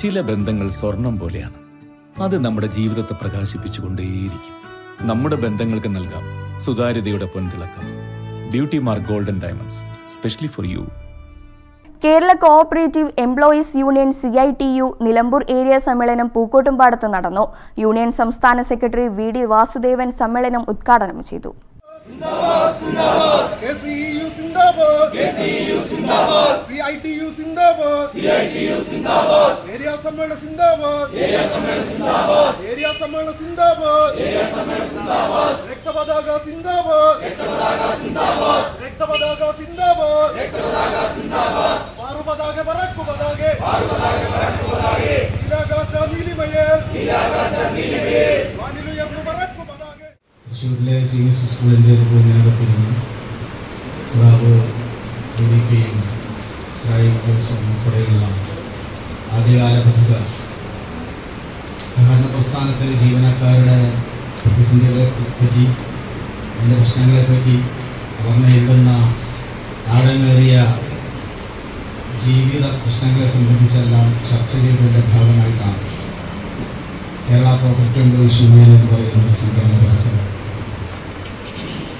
ചില ബന്ധങ്ങൾ സ്വർണം പോലെയാണ്. അത് നമ്മുടെ ജീവിതത്തെ പ്രകാശിപ്പിച്ചുകൊണ്ടേയിരിക്കും. നമ്മുടെ ബന്ധങ്ങൾക്ക് നൽകാം സുതാര്യതയുടെ പൊൻതിളക്കം. Beauty mark golden diamonds specially for you Kerala cooperative employees union C I T U Nilambur area സമ്മേളനം പൂക്കോട്ടുംപാടത്ത് നടന്നു. യൂണിയൻ സംസ്ഥാന സെക്രട്ടറി വി ഡി വാസുദേവൻ സമ്മേളനം ഉദ്ഘാടനം ചെയ്തു. Sindabad. Area Sammela Sindabad. Area Sammela Sindabad. Area Sammela Sindabad. Area Sammela Sindabad. Rekta Padaga Sindabad. Rekta Padaga Sindabad. Rekta Padaga Sindabad. Rekta Padaga Sindabad. Varu Padage Barakku Padage. Varu Padage Barakku Padage. Nilakasha Nilimeyel. Nilakasha Nilimeyel. Vaniluyarnu Barakku Padage. തൃശ്ശൂരിലെ C S സ്കൂളിന്റെ ഒരു റൂമിനകത്തിരുന്ന് സ്രാവ് വേദിക്കുകയും സ്രായി ജോസും ഉൾപ്പെടെയുള്ള ആദ്യകാല പ്രതിഭ. സഹകരണ പ്രസ്ഥാനത്തിലെ ജീവനക്കാരുടെ പ്രതിസന്ധികളെ പറ്റി അതിന്റെ പ്രശ്നങ്ങളെപ്പറ്റി അവർ നേരിടുന്ന ആഴമേറിയ ജീവിത പ്രശ്നങ്ങളെ സംബന്ധിച്ചെല്ലാം ചർച്ച ചെയ്തതിന്റെ ഭാഗമായിട്ടാണ് കേരള കോപ്പറേറ്റീവ് എംപ്ലോയീസ് യൂണിയൻ എന്ന് പറയുന്ന ഒരു സംഘടന പിറക്കുന്നത്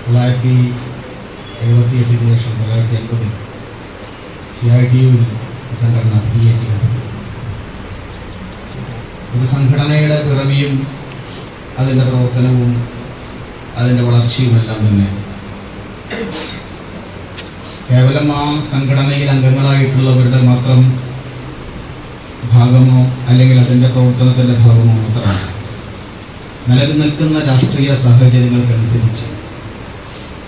തൊള്ളായിരത്തി എഴുപത്തി ശേഷം തൊള്ളായിരത്തി എൺപതിൽ സി ഐ ടി യുവിൽ ഈ സംഘടന ചെയ്തു ഒരു സംഘടനയുടെ പിറവിയും അതിന്റെ പ്രവർത്തനവും അതിന്റെ വളർച്ചയുമെല്ലാം തന്നെ. കേവലം ആ സംഘടനയിൽ അംഗങ്ങളായിട്ടുള്ളവരുടെ മാത്രം ഭാഗമോ അല്ലെങ്കിൽ അതിന്റെ പ്രവർത്തനത്തിന്റെ ഭാഗമോ മാത്രമാണ് നിലനിൽക്കുന്ന രാഷ്ട്രീയ സാഹചര്യങ്ങൾക്കനുസരിച്ച്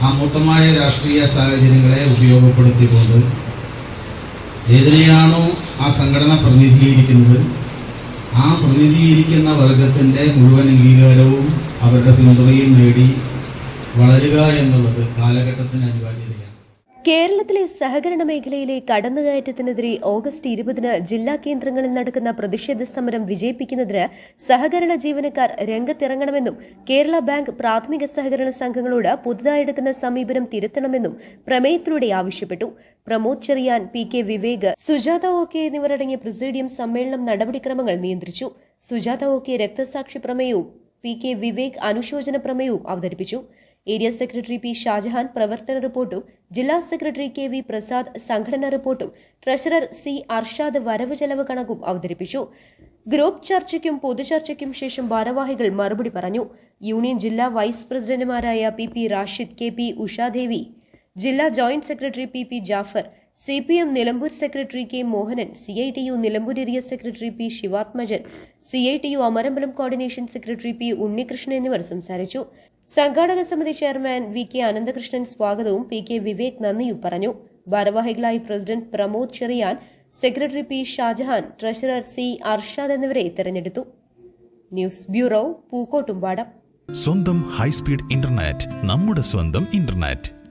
ആ മൂർത്തമായ രാഷ്ട്രീയ സാഹചര്യങ്ങളെ ഉപയോഗപ്പെടുത്തിക്കൊണ്ട് ഏതിനെയാണോ ആ സംഘടന പ്രതിനിധീകരിക്കുന്നത്? ആ പ്രതിനിധീകരിക്കുന്ന വർഗത്തിന്റെ മുഴുവൻ അംഗീകാരവും അവരുടെ പിന്തുണയും നേടി വളരുക എന്നുള്ളത് കാലഘട്ടത്തിന് അനിവാര്യതയാണ്. കേരളത്തിലെ സഹകരണ മേഖലയിലെ കടന്നുകയറ്റത്തിനെതിരെ ഓഗസ്റ്റ് ഇരുപതിന് ജില്ലാ കേന്ദ്രങ്ങളിൽ നടക്കുന്ന പ്രതിഷേധ സമരം വിജയിപ്പിക്കുന്നതിന് സഹകരണ ജീവനക്കാർ രംഗത്തിറങ്ങണമെന്നും കേരള ബാങ്ക് പ്രാഥമിക സഹകരണ സംഘങ്ങളോട് പുതുതായെടുക്കുന്ന സമീപനം തിരുത്തണമെന്നും പ്രമേയത്തിലൂടെ ആവശ്യപ്പെട്ടു. Pramod Cheriyan P K Vivek Sujatha O K എന്നിവരടങ്ങിയ പ്രസിഡിയം സമ്മേളനം നടപടിക്രമങ്ങൾ നിയന്ത്രിച്ചു. സുജാത ഒ കെ രക്തസാക്ഷി പ്രമേയവും പി കെ വിവേക് അനുശോചന പ്രമേയവും അവതരിപ്പിച്ചു. ഏരിയ സെക്രട്ടറി പി ഷാജഹാൻ പ്രവർത്തന റിപ്പോർട്ടും ജില്ലാ സെക്രട്ടറി കെ വി പ്രസാദ് സംഘടനാ റിപ്പോർട്ടും ട്രഷറർ സി അർഷാദ് വരവ് ചെലവ് കണക്കും അവതരിപ്പിച്ചു. ഗ്രൂപ്പ് ചർച്ചയ്ക്കും പൊതുചർച്ചയ്ക്കും ശേഷം ഭാരവാഹികൾ മറുപടി പറഞ്ഞു. യൂണിയൻ ജില്ലാ വൈസ് പ്രസിഡന്റുമാരായ P P Rashid K P Ushadevi ജില്ലാ joint secretary P P Jafar C P M Nilambur secretary K Mohanan C I T U Nilambur area secretary P Sivathmajan C I T U Amarambalam coordination secretary P Unnikrishnan എന്നിവർ സംസാരിച്ചു. സംഘാടക സമിതി chairman V K Ananthakrishnan സ്വാഗതവും P K Vivek നന്ദിയും പറഞ്ഞു. ഭാരവാഹികളായി president Pramod Cheriyan secretary P Shajahan treasurer C Arshad എന്നിവരെ തെരഞ്ഞെടുത്തു. News bureau Pookkottumpadam. സ്വന്തം ഹൈസ്പീഡ് ഇന്റർനെറ്റ് നമ്മുടെ സ്വന്തം ഇന്റർനെറ്റ്.